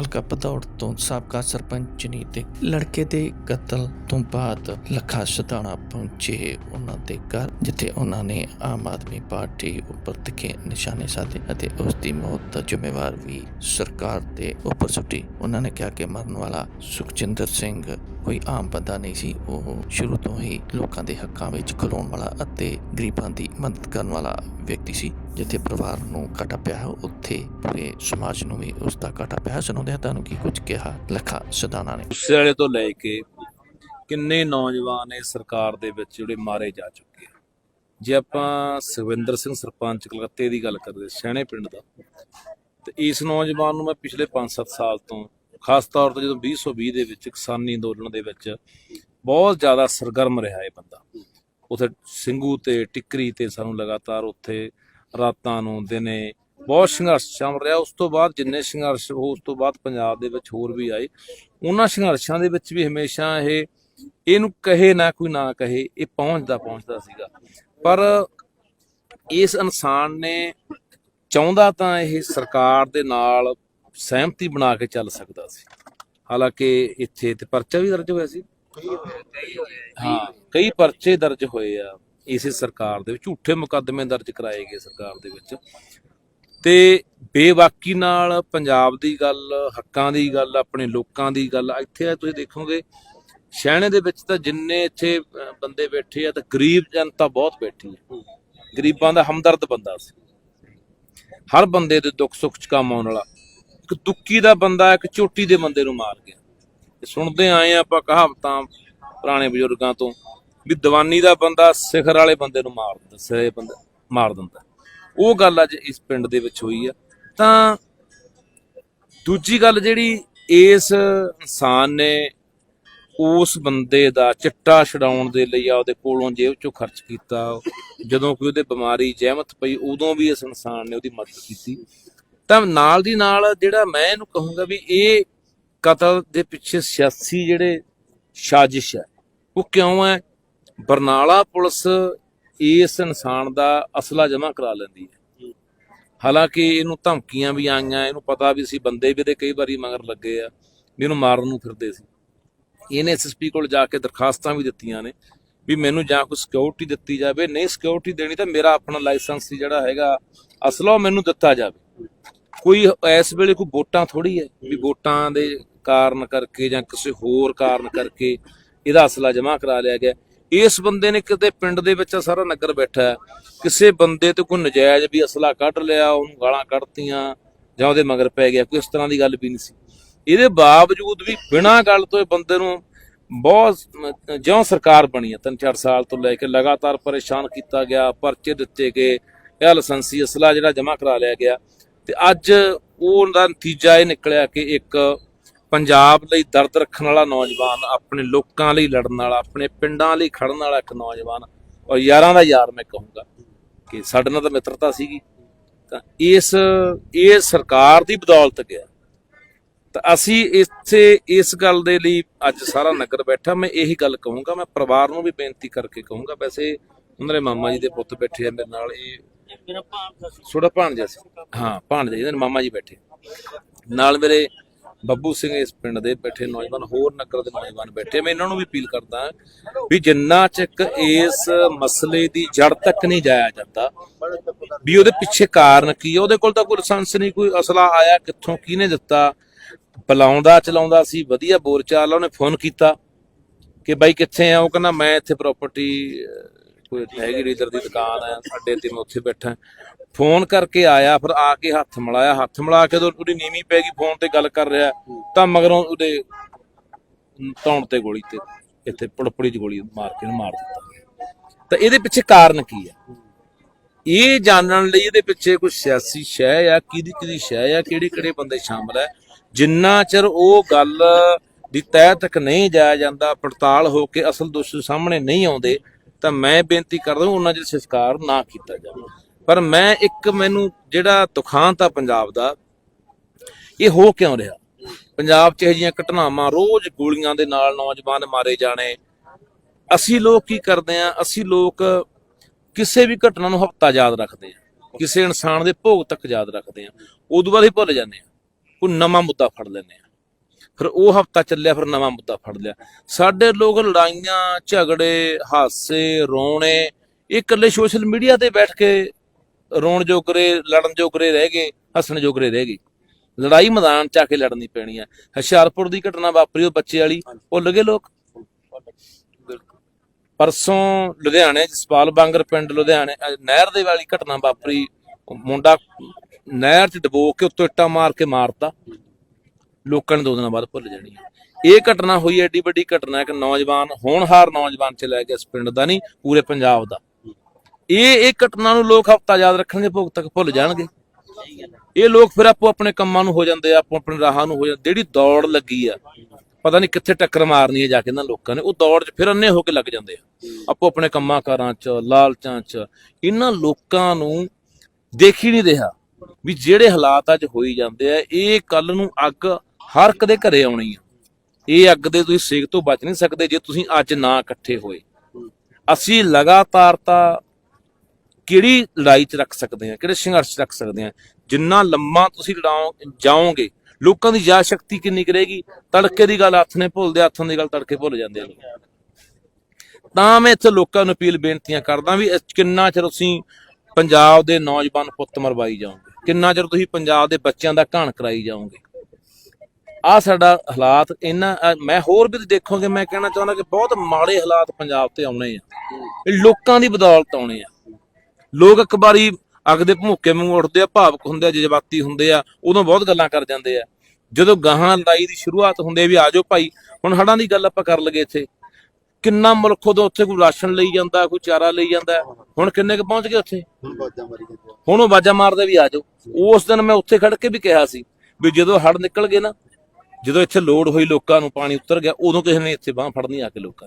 ਹਲਕਾ ਪਦੌੜ ਤੋਂ ਸਾਬਕਾ ਸਰਪੰਚਨੀ ਤੇ ਲੜਕੇ ਦੇ ਕਤਲ ਤੋਂ ਬਾਅਦ ਲੱਖਾ ਸਤਾਣਾ ਪਹੁੰਚੇ ਉਹਨਾਂ ਦੇ ਘਰ, ਜਿੱਥੇ ਉਹਨਾਂ ਨੇ ਆਮ ਆਦਮੀ ਪਾਰਟੀ ਉੱਪਰ ਤਿੱਖੇ ਨਿਸ਼ਾਨੇ ਸਾਧੇ ਅਤੇ ਉਸ ਦੀ ਮੌਤ ਦਾ ਜ਼ਿੰਮੇਵਾਰ ਵੀ ਸਰਕਾਰ ਦੇ ਉੱਪਰ ਸੁੱਟੀ। ਉਹਨਾਂ ਨੇ ਕਿਹਾ ਕਿ ਮਰਨ ਵਾਲਾ ਸੁਖਜਿੰਦਰ ਸਿੰਘ ਕੋਈ ਆਮ ਬੰਦਾ ਨਹੀਂ ਸੀ। ਉਹ ਸ਼ੁਰੂ ਤੋਂ ਹੀ ਲੋਕਾਂ ਦੇ ਹੱਕਾਂ ਵਿੱਚ ਖਲੋਣ ਵਾਲਾ ਅਤੇ ਗਰੀਬਾਂ ਦੀ ਮਦਦ ਕਰਨ ਵਾਲਾ ਵਿਅਕਤੀ ਸੀ। ਜਿੱਥੇ ਪਰਿਵਾਰ ਨੂੰ ਘਾਟਾ ਪਿਆ ਹੈ, ਉੱਥੇ ਪੂਰੇ ਸਮਾਜ ਨੂੰ ਵੀ ਉਸ ਦਾ ਘਾਟਾ ਪਿਆ ਸੁਣਾਉਂਦੇ ਹਾਂ ਤੁਹਾਨੂੰ ਕੀ ਕੁਝ ਕਿਹਾ ਲੱਖਾ ਸਦਾਨਾ ਨੇ। ਗੁੱਸੇ ਵਾਲੇ ਤੋਂ ਲੈ ਕੇ ਕਿੰਨੇ ਨੌਜਵਾਨ ਇਸ ਸਰਕਾਰ ਦੇ ਵਿੱਚ ਜਿਹੜੇ ਮਾਰੇ ਜਾ ਚੁੱਕੇ ਆ। ਜੇ ਆਪਾਂ ਸੁਖਵਿੰਦਰ ਸਿੰਘ ਸਰਪੰਚ ਕਲਕੱਤੇ ਦੀ ਗੱਲ ਕਰਦੇ ਸਹਿਣੇ ਪਿੰਡ ਦਾ ਤੇ ਇਸ ਨੌਜਵਾਨ ਨੂੰ ਮੈਂ ਪਿਛਲੇ 5-7 ਸਾਲ ਤੋਂ ਖਾਸ ਤੌਰ ਤੇ ਜਦੋਂ 2020 ਦੇ ਵਿੱਚ ਕਿਸਾਨੀ ਅੰਦੋਲਨ ਦੇ ਵਿੱਚ ਬਹੁਤ ਜ਼ਿਆਦਾ ਸਰਗਰਮ ਰਿਹਾ ਇਹ ਬੰਦਾ। ਉਥੇ ਸਿੰਘੂ ਤੇ ਟਿੱਕਰੀ ਤੇ ਸਾਨੂੰ ਲਗਾਤਾਰ ਉੱਥੇ ਰਾਤਾਂ ਨੂੰ ਦਿਨੇ ਬਹੁਤ ਸੰਘਰਸ਼ ਚੱਲ ਰਿਹਾ। ਉਸ ਤੋਂ ਬਾਅਦ ਜਿੰਨੇ ਸੰਘਰਸ਼ ਹੋ ਉਸ ਤੋਂ ਬਾਅਦ ਪੰਜਾਬ ਦੇ ਵਿੱਚ ਹੋਰ ਵੀ ਆਏ। ਉਹਨਾਂ ਸੰਘਰਸ਼ਾਂ ਦੇ ਵਿੱਚ ਵੀ ਹਮੇਸ਼ਾ ਇਹ ਇਹਨੂੰ ਕਹੇ ਨਾ ਕੋਈ ਨਾ ਕਹੇ ਇਹ ਪਹੁੰਚਦਾ ਪਹੁੰਚਦਾ ਸੀਗਾ। ਪਰ ਇਸ ਇਨਸਾਨ ਨੇ ਚਾਹੁੰਦਾ ਤਾਂ ਇਹ ਸਰਕਾਰ ਦੇ ਨਾਲ ਸਹਿਮਤੀ ਬਣਾ ਕੇ ਚੱਲ ਸਕਦਾ ਸੀ। ਹਾਲਾਂਕਿ ਇੱਥੇ ਤੇ ਪਰਚਾ ਵੀ ਦਰਜ ਹੋਇਆ ਸੀ। ਹਾਂ ਕਈ ਪਰਚੇ ਦਰਜ ਹੋਏ ਆ। ਇਸੇ ਸਰਕਾਰ ਦੇ ਵਿੱਚ, ਝੂਠੇ ਮੁਕੱਦਮੇ ਦਰਜ ਕਰਾਏ ਗਏ ਸਰਕਾਰ ਦੇ ਵਿੱਚ। ਤੇ ਬੇਵਾਕੀ ਨਾਲ ਪੰਜਾਬ ਦੀ ਗੱਲ, ਹੱਕਾਂ ਦੀ ਗੱਲ, ਆਪਣੇ ਲੋਕਾਂ ਦੀ ਗੱਲ, ਇੱਥੇ ਤੁਸੀਂ ਦੇਖੋਗੇ, ਸ਼ਹਿਣੇ ਦੇ ਵਿੱਚ ਤਾਂ ਜਿੰਨੇ ਇੱਥੇ ਬੰਦੇ ਬੈਠੇ ਆ, ਤਾਂ ਗਰੀਬ ਜਨਤਾ ਬਹੁਤ ਬੈਠੀ ਹੈ ਗਰੀਬਾਂ ਦਾ ਹਮਦਰਦ ਬੰਦਾ ਸੀ। ਹਰ ਬੰਦੇ ਦੇ ਦੁੱਖ ਸੁੱਖ ਚ ਕੰਮ ਆਉਣ ਵਾਲਾ। ਇੱਕ ਦੁੱਕੀ ਦਾ ਬੰਦਾ, ਇੱਕ ਚੋਟੀ ਦੇ ਬੰਦੇ ਨੂੰ ਮਾਰ ਗਿਆ। ਤੇ ਸੁਣਦੇ ਆਏ ਆਪਾਂ ਕਹਾਵਤਾਂ ਪੁਰਾਣੇ ਬਜ਼ੁਰਗਾਂ ਤੋਂ ਵੀ ਦੀਵਾਨੀ ਦਾ ਬੰਦਾ ਸਿਖਰ ਵਾਲੇ ਬੰਦੇ ਨੂੰ ਮਾਰ ਦਿੰਦਾ ਸਿਰੇ ਬੰਦਾ ਮਾਰ ਦਿੰਦਾ। ਉਹ ਗੱਲ ਅੱਜ ਇਸ ਪਿੰਡ ਦੇ ਵਿੱਚ ਹੋਈ ਆ। ਤਾਂ ਦੂਜੀ ਗੱਲ ਜਿਹੜੀ ਇਸ ਇਨਸਾਨ ਨੇ ਉਸ ਬੰਦੇ ਦਾ ਚਿੱਟਾ ਛਡਾਉਣ ਦੇ ਲਈ ਆ, ਉਹਦੇ ਕੋਲੋਂ ਜੇਬ ਚੋਂ ਖਰਚ ਕੀਤਾ। ਜਦੋਂ ਕੋਈ ਉਹਦੇ ਬਿਮਾਰੀ ਜ਼ਹਿਮਤ ਪਈ, ਉਦੋਂ ਵੀ ਇਸ ਇਨਸਾਨ ਨੇ ਉਹਦੀ ਮਦਦ ਕੀਤੀ। ਤਾਂ ਨਾਲ ਦੀ ਨਾਲ ਜਿਹੜਾ ਮੈਂ ਇਹਨੂੰ ਕਹੂੰਗਾ ਵੀ ਇਹ ਕਤਲ ਦੇ ਪਿੱਛੇ ਸਿਆਸੀ ਜਿਹੜੇ ਸਾਜ਼ਿਸ਼ ਹੈ, ਉਹ ਕਿਉਂ ਹੈ? ਬਰਨਾਲਾ ਪੁਲਿਸ ਇਸ ਇਨਸਾਨ ਦਾ ਅਸਲਾ ਜਮ੍ਹਾਂ ਕਰਾ ਲੈਂਦੀ ਹੈ। ਹਾਲਾਂਕਿ ਇਹਨੂੰ ਧਮਕੀਆਂ ਵੀ ਆਈਆਂ ਇਹਨੂੰ ਪਤਾ ਵੀ ਸੀ ਬੰਦੇ ਵੀ ਇਹਦੇ ਕਈ ਵਾਰੀ ਮਗਰ ਲੱਗੇ ਆ ਵੀ ਇਹਨੂੰ ਮਾਰਨ ਨੂੰ ਫਿਰਦੇ ਸੀ। ਇਹਨੇ ਐਸਐਸਪੀ ਕੋਲ ਜਾ ਕੇ ਦਰਖਾਸਤਾਂ ਵੀ ਦਿੱਤੀਆਂ ਨੇ ਵੀ ਮੈਨੂੰ ਜਾਂ ਕੋਈ ਸਿਕਿਉਰਿਟੀ ਦਿੱਤੀ ਜਾਵੇ। ਨਹੀਂ ਸਿਕਿਉਰਿਟੀ ਦੇਣੀ ਤਾਂ ਮੇਰਾ ਆਪਣਾ ਲਾਇਸੈਂਸ ਜਿਹੜਾ ਹੈਗਾ ਅਸਲਾ ਮੈਨੂੰ ਦਿੱਤਾ ਜਾਵੇ। ਕੋਈ ਇਸ ਵੇਲੇ ਕੋਈ ਵੋਟਾਂ ਥੋੜੀ ਹੈ ਵੀ ਵੋਟਾਂ ਦੇ ਕਾਰਨ ਕਰਕੇ ਜਾਂ ਕਿਸੇ ਹੋਰ ਕਾਰਨ ਕਰਕੇ ਇਹਦਾ ਅਸਲਾ ਜਮ੍ਹਾਂ ਕਰਾ ਲਿਆ ਗਿਆ। ਇਸ ਬੰਦੇ ਨੇ ਕਿਤੇ ਪਿੰਡ ਦੇ ਵਿੱਚ ਸਾਰਾ ਨਗਰ ਬੈਠਾ ਕਿਸੇ ਬੰਦੇ ਤੇ ਕੋਈ ਨਜਾਇਜ਼ ਵੀ ਅਸਲਾ ਕੱਢ ਲਿਆ, ਉਹਨੂੰ ਗਾਲਾਂ ਕੱਢਤੀਆਂ ਜਾਂ ਉਹਦੇ ਮਗਰ ਪੈ ਗਿਆ, ਕੋਈ ਇਸ ਤਰ੍ਹਾਂ ਦੀ ਗੱਲ ਵੀ ਨਹੀਂ ਸੀ। ਇਹਦੇ ਬਾਵਜੂਦ ਵੀ ਬਿਨਾਂ ਗੱਲ ਤੋਂ ਇਹ ਬੰਦੇ ਨੂੰ ਬਹੁਤ, ਜਿਉਂ ਸਰਕਾਰ ਬਣੀ ਹੈ ਤਿੰਨ ਚਾਰ ਸਾਲ ਤੋਂ ਲੈ ਕੇ ਲਗਾਤਾਰ ਪਰੇਸ਼ਾਨ ਕੀਤਾ ਗਿਆ, ਪਰਚੇ ਦਿੱਤੇ ਗਏ, ਇਹ ਲਾਇਸੈਂਸੀ, ਅਸਲਾ ਜਿਹੜਾ ਜਮ੍ਹਾਂ ਕਰਾ ਲਿਆ ਗਿਆ। ਤੇ ਅੱਜ ਉਹਦਾ ਨਤੀਜਾ ਇਹ ਨਿਕਲਿਆ ਕਿ ਇੱਕ ਪੰਜਾਬ ਲਈ ਦਰਦ ਰੱਖਣ ਵਾਲਾ ਨੌਜਵਾਨ ਆਪਣੇ ਲੋਕਾਂ ਲਈ ਲੜਨ ਵਾਲਾ ਆਪਣੇ ਪਿੰਡਾਂ ਲਈ ਖੜਨ ਵਾਲਾ ਇੱਕ ਨੌਜਵਾਨ ਔਰ ਯਾਰਾਂ ਦਾ ਯਾਰ ਮੈਂ ਕਹੂੰਗਾ ਕਿ ਸਾਡੇ ਨਾਲ ਤਾਂ ਮਿੱਤਰਤਾ ਸੀਗੀ। ਤਾਂ ਇਸ ਇਹ ਸਰਕਾਰ ਦੀ ਬਦੌਲਤ ਗਿਆ। ਤਾਂ ਅਸੀਂ ਇੱਥੇ ਇਸ ਗੱਲ ਦੇ ਲਈ ਅੱਜ ਸਾਰਾ ਨਗਰ ਬੈਠਾ। ਮੈਂ ਇਹੀ ਗੱਲ ਕਹੂੰਗਾ ਮੈਂ ਪਰਿਵਾਰ ਨੂੰ ਵੀ ਬੇਨਤੀ ਕਰਕੇ ਕਹੂੰਗਾ। ਵੈਸੇ ਉਹਨਾਂ ਦੇ ਮਾਮਾ ਜੀ ਦੇ ਪੁੱਤ ਬੈਠੇ ਆ ਮੇਰੇ ਨਾਲ ਇਹ ਛੋਟਾ ਭਾਣਜਾ ਸੀ। ਹਾਂ ਭਾਣਜਾ ਜੀ ਦੇ ਮਾਮਾ ਜੀ ਬੈਠੇ। ਨਾਲ ਮੇਰੇ ਬੱਬੂ ਸਿੰਘ ਇਸ ਪਿੰਡ ਦੇ ਬੈਠੇ ਨੌਜਵਾਨ, ਹੋਰ ਨਗਰ ਦੇ ਨੌਜਵਾਨ ਬੈਠੇ ਮੈਂ ਇਹਨਾਂ ਨੂੰ ਵੀ ਅਪੀਲ ਕਰਦਾ ਵੀ ਜਿੰਨਾ ਚੱਕ ਇਸ ਮਸਲੇ ਦੀ ਜੜ ਤੱਕ ਨਹੀਂ ਜਾਇਆ ਜਾਂਦਾ, ਵੀ ਉਹਦੇ ਪਿੱਛੇ ਕਾਰਨ ਕੀ ਹੈ ਉਹਦੇ ਕੋਲ ਤਾਂ ਕੋਈ ਲਾਇਸੈਂਸ ਨਹੀਂ, ਕੋਈ ਅਸਲਾ ਆਇਆ ਕਿੱਥੋਂ, ਕਿਹਨੇ ਦਿੱਤਾ? ਬੁਲਾਉਂਦਾ, ਚਲਾਉਂਦਾ ਸੀ, ਵਧੀਆ ਬੋਲਚਾਲ ਉਹਨੇ ਫੋਨ ਕੀਤਾ ਕਿ ਬਾਈ ਕਿੱਥੇ ਆ? ਉਹ ਕਹਿੰਦਾ, ਮੈਂ ਇੱਥੇ ਪ੍ਰਾਪਰਟੀ ਕੋਈ ਹੈਗੀ ਰੀਦਰ ਦੀ ਦੁਕਾਨ ਆ, ਸਾਡੇ ਤੇ ਮੈਂ ਉੱਥੇ ਬੈਠਾ। ਫੋਨ ਕਰਕੇ ਆਇਆ, ਫਿਰ ਆ ਕੇ ਹੱਥ ਮਿਲਾਇਆ। ਹੱਥ ਮਿਲਾ ਕੇ ਜਦੋਂ ਉਹਦੀ ਨੀਵੀਂ ਪੈ ਗਈ, ਫੋਨ ਤੇ ਗੱਲ ਕਰ ਰਿਹਾ। ਤਾਂ ਮਗਰੋਂ ਉਹਦੇ ਤੌਣ ਤੇ ਗੋਲੀ ਤੇ ਇੱਥੇ ਪੜਪੜੀ ਚ ਗੋਲੀ ਮਾਰ ਕੇ ਮਾਰ ਦਿੱਤਾ। ਤਾਂ ਇਹਦੇ ਪਿੱਛੇ ਕਾਰਨ ਕੀ ਹੈ? ਇਹ ਜਾਣਨ ਲਈ ਇਹਦੇ ਪਿੱਛੇ ਕੋਈ ਸਿਆਸੀ ਸ਼ੈ ਆ? ਕਿਹਦੀ ਕਿਹਦੀ ਸ਼ੈ ਆ? ਕਿਹੜੇ ਕਿਹੜੇ ਬੰਦੇ ਸ਼ਾਮਲ ਹੈ ਜਿੰਨਾ ਚਿਰ ਉਹ ਗੱਲ ਦੀ ਤਹਿ ਤੱਕ ਨਹੀਂ ਜਾਇਆ ਜਾਂਦਾ, ਪੜਤਾਲ ਹੋ ਕੇ ਅਸਲ ਦੋਸ਼ੀ ਸਾਹਮਣੇ ਨਹੀਂ ਆਉਂਦੇ, ਤਾਂ ਮੈਂ ਬੇਨਤੀ ਕਰਦਾ ਉਹਨਾਂ ਦੇ ਸੰਸਕਾਰ ਨਾ ਕੀਤਾ ਜਾਵੇ। ਪਰ ਮੈਂ ਇੱਕ ਮੈਨੂੰ ਜਿਹੜਾ ਦੁਖਾਂਤ ਆ ਪੰਜਾਬ ਦਾ, ਇਹ ਹੋ ਕਿਉਂ ਰਿਹਾ? ਪੰਜਾਬ 'ਚ ਇਹ ਜਿਹੀਆਂ ਘਟਨਾਵਾਂ ਰੋਜ਼ ਗੋਲੀਆਂ ਦੇ ਨਾਲ ਨੌਜਵਾਨ ਮਾਰੇ ਜਾਣੇ। ਅਸੀਂ ਲੋਕ ਕੀ ਕਰਦੇ ਆ? ਅਸੀਂ ਲੋਕ ਕਿਸੇ ਵੀ ਘਟਨਾ ਨੂੰ ਹਫਤਾ ਯਾਦ ਰੱਖਦੇ ਆ। ਕਿਸੇ ਇਨਸਾਨ ਦੇ ਭੋਗ ਤੱਕ ਯਾਦ ਰੱਖਦੇ ਆ। ਉਦੋਂ ਬਾਅਦ ਹੀ ਭੁੱਲ ਜਾਂਦੇ ਆ। ਕੋਈ ਨਵਾਂ ਮੁੱਦਾ ਫੜ ਲੈਂਦੇ ਆ। ਫਿਰ ਉਹ ਹਫਤਾ ਚੱਲਿਆ, ਫਿਰ ਨਵਾਂ ਮੁੱਦਾ ਫੜ ਲਿਆ। ਸਾਡੇ ਲੋਕ ਲੜਾਈਆਂ, ਝਗੜੇ, ਹਾਸੇ, ਰੋਣੇ, ਇਹ ਇਕੱਲੇ ਸੋਸ਼ਲ ਮੀਡੀਆ ਤੇ ਬੈਠ ਕੇ ਰੋਣ ਜੋਗਰੇ ਲੜਨ ਜੋਗਰੇ ਰਹਿ ਗਏ ਹੱਸਣ ਜੋਗਰੇ ਰਹਿ ਗਏ। ਲੜਾਈ ਮੈਦਾਨ ਚ ਆ ਕੇ ਲੜਨੀ ਪੈਣੀ ਆ। ਹੁਸ਼ਿਆਰਪੁਰ ਦੀ ਘਟਨਾ ਵਾਪਰੀ ਉਹ ਬੱਚੇ ਵਾਲੀ। ਭੁੱਲ ਗਏ ਲੋਕ? ਪਰਸੋਂ ਲੁਧਿਆਣੇ ਜਸਪਾਲ ਬਾਂਗਰ ਪਿੰਡ ਲੁਧਿਆਣੇ ਨਹਿਰ ਦੇ ਵਾਲੀ ਘਟਨਾ ਵਾਪਰੀ। ਮੁੰਡਾ ਨਹਿਰ 'ਚ ਡਬੋ ਕੇ ਉੱਤੋਂ ਇੱਟਾਂ ਮਾਰ ਕੇ ਮਾਰਤਾ। ਲੋਕਾਂ ਨੇ ਦੋ ਦਿਨਾਂ ਬਾਅਦ ਭੁੱਲ ਜਾਣੀ। ਇਹ ਘਟਨਾ ਹੋਈ ਐਡੀ ਵੱਡੀ ਘਟਨਾ ਹੈ ਕਿ ਨੌਜਵਾਨ ਹੋਣਹਾਰ ਨੌਜਵਾਨ ਚ ਲੈ ਗਿਆ ਇਸ ਪਿੰਡ ਦਾ ਨਹੀਂ ਪੂਰੇ ਪੰਜਾਬ ਦਾ। ਇਹ ਇਹ ਘਟਨਾ ਨੂੰ ਲੋਕ ਹਫਤਾ ਯਾਦ ਰੱਖਣਗੇ ਭੁੱਖ ਤੱਕ ਭੁੱਲ ਜਾਣਗੇ। ਇਹ ਲੋਕ ਫਿਰ ਆਪੋ ਆਪਣੇ ਕੰਮਾਂ ਨੂੰ ਹੋ ਜਾਂਦੇ ਆ, ਆਪੋ ਆਪਣੇ ਰਾਹਾਂ ਨੂੰ ਹੋ ਜਾਂਦੇ ਜਿਹੜੀ ਦੌੜ ਲੱਗੀ ਆ, ਪਤਾ ਨਹੀਂ ਕਿੱਥੇ ਟੱਕਰ ਮਾਰਨੀ ਹੈ ਜਾ ਕੇ ਇਹਨਾਂ ਲੋਕਾਂ ਨੇ, ਉਹ ਦੌੜ 'ਚ ਫਿਰ ਅੰਨੇ ਹੋ ਕੇ ਲੱਗ ਜਾਂਦੇ ਆ। ਆਪੋ ਆਪਣੇ ਕੰਮਾਂ ਕਾਰਾਂ 'ਚ, ਲਾਲਚਾਂ 'ਚ, ਇਹਨਾਂ ਲੋਕਾਂ ਨੂੰ ਦੇਖ ਹੀ ਨਹੀਂ ਰਿਹਾ ਵੀ ਜਿਹੜੇ ਹਾਲਾਤ ਅੱਜ ਹੋਈ ਜਾਂਦੇ ਆ, ਇਹ ਕੱਲ ਨੂੰ ਅੱਗ ਹਰ ਕਦੇ ਘਰੇ ਆਉਣੀ ਆ। ਇਹ ਅੱਗ ਦੇ ਤੁਸੀਂ ਸੇਕ ਤੋਂ ਬਚ ਨਹੀਂ ਸਕਦੇ ਜੇ ਤੁਸੀਂ ਅੱਜ ਨਾ ਇਕੱਠੇ ਹੋਏ। ਅਸੀਂ ਲਗਾਤਾਰ ਤਾਂ ਕਿਹੜੀ ਲੜਾਈ 'ਚ ਰੱਖ ਸਕਦੇ ਆ, ਕਿਹੜੇ ਸੰਘਰਸ਼ 'ਚ ਰੱਖ ਸਕਦੇ ਆ? ਜਿੰਨਾ ਲੰਮਾ ਤੁਸੀਂ ਲੜਾਓ, ਜਾਓਗੇ, ਲੋਕਾਂ ਦੀ ਯਾਦ ਸ਼ਕਤੀ ਕਿੰਨੀ ਕਰੇਗੀ? ਤੜਕੇ ਦੀ ਗੱਲ ਹੱਥ ਨੇ ਭੁੱਲਦੇ, ਹੱਥਾਂ ਦੀ ਗੱਲ ਤੜਕੇ ਭੁੱਲ ਜਾਂਦੇ ਆ ਤਾਂ ਮੈਂ ਇੱਥੇ ਲੋਕਾਂ ਨੂੰ ਅਪੀਲ ਬੇਨਤੀਆਂ ਕਰਦਾ ਵੀ ਕਿੰਨਾ ਚਿਰ ਤੁਸੀਂ ਪੰਜਾਬ ਦੇ ਨੌਜਵਾਨ ਪੁੱਤ ਮਰਵਾਈ ਜਾਓਗੇ? ਕਿੰਨਾ ਚਿਰ ਤੁਸੀਂ ਪੰਜਾਬ ਦੇ ਬੱਚਿਆਂ ਦਾ ਘਾਣ ਕਰਾਈ ਜਾਓਗੇ? ਆ ਸਾਡਾ ਹਾਲਾਤ ਇਹਨਾਂ ਮੈਂ ਹੋਰ ਵੀ ਦੇਖੋਗੇ, ਮੈਂ ਕਹਿਣਾ ਚਾਹੁੰਦਾ ਕਿ ਬਹੁਤ ਮਾੜੇ ਹਾਲਾਤ ਪੰਜਾਬ ਤੇ ਆਉਣੇ ਆ। ਲੋਕਾਂ ਦੀ ਬਦੌਲਤ ਆਉਣੇ ਆ। ਲੋਕ ਇੱਕ ਵਾਰੀ ਅੱਗ ਦੇ ਭਮੁੱਕੇ ਵਾਂਗੂ ਉੱਠਦੇ ਆ ਭਾਵਕ ਹੁੰਦੇ ਆ ਜਜ਼ਬਾਤੀ ਹੁੰਦੇ ਆ ਉਦੋਂ ਬਹੁਤ ਗੱਲਾਂ ਕਰ ਜਾਂਦੇ ਆ। ਜਦੋਂ ਗਾਹਾਂ ਲੜਾਈ ਦੀ ਸ਼ੁਰੂਆਤ ਹੁੰਦੀ ਆ ਵੀ ਆਜੋ ਭਾਈ ਹੁਣ ਹੜਾਂ ਦੀ ਗੱਲ ਆਪਾਂ ਕਰ ਲਗੇ ਇੱਥੇ। ਕਿੰਨਾ ਮੁਲਕ ਉਦੋਂ ਉੱਥੇ ਕੋਈ ਰਾਸ਼ਨ ਲਈ ਜਾਂਦਾ ਕੋਈ ਚਾਰਾ ਲਈ ਜਾਂਦਾ ਹੁਣ ਕਿੰਨੇ ਕੁ ਪਹੁੰਚ ਗਏ ਉੱਥੇ? ਹੁਣ ਬਾਜਾਂ ਮਾਰੀ ਜਾਂਦੇ ਆ। ਹੁਣ ਉਹ ਬਾਜਾ ਮਾਰਦੇ ਵੀ ਆਜੋ ਉਸ ਦਿਨ ਮੈਂ ਉੱਥੇ ਖੜ ਕੇ ਵੀ ਕਿਹਾ ਸੀ ਵੀ ਜਦੋਂ ਹੜ ਨਿਕਲ ਗਏ ਨਾ ਜਦੋਂ ਇੱਥੇ ਲੋਡ ਹੋਈ ਲੋਕਾਂ ਨੂੰ ਪਾਣੀ ਉਤਰ ਗਿਆ ਉਦੋਂ ਕਿਸੇ ਨੇ ਇੱਥੇ ਬਾਹ ਫੜਨੀ ਆ ਕੇ ਲੋਕਾਂ